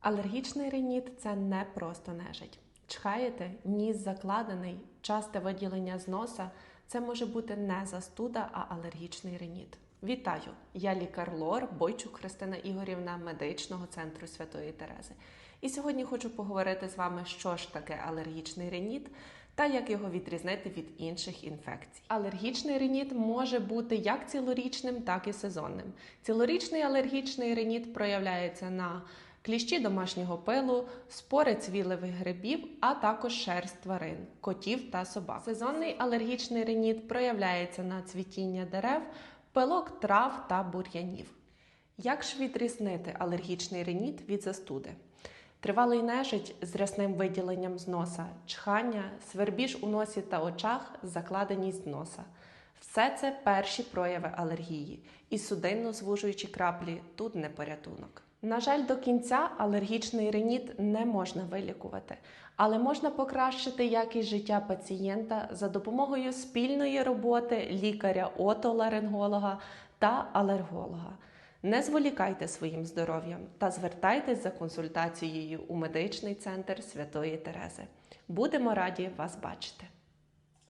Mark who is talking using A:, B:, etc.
A: Алергічний реніт це не просто нежить. Чхаєте, ніс закладений, часте виділення з носа це може бути не застуда, а алергічний реніт. Вітаю! Я лікар Лор Бойчук Христина Ігорівна медичного центру Святої Терези. І сьогодні хочу поговорити з вами, що ж таке алергічний реніт та як його відрізнити від інших інфекцій. Алергічний реніт може бути як цілорічним, так і сезонним. Цілорічний алергічний реніт проявляється на кліщі домашнього пилу, спори цвілевих грибів, а також шерсть тварин, котів та собак. Сезонний алергічний реніт проявляється на цвітіння дерев, пилок трав та бур'янів. Як ж відрізнити алергічний реніт від застуди? Тривалий нежить з рясним виділенням з носа, чхання, свербіж у носі та очах, закладеність носа. Все це перші прояви алергії, і судинно звужуючі краплі тут не порятунок. На жаль, до кінця алергічний реніт не можна вилікувати, але можна покращити якість життя пацієнта за допомогою спільної роботи лікаря-отоларинголога та алерголога. Не зволікайте своїм здоров'ям та звертайтесь за консультацією у медичний центр Святої Терези. Будемо раді вас бачити!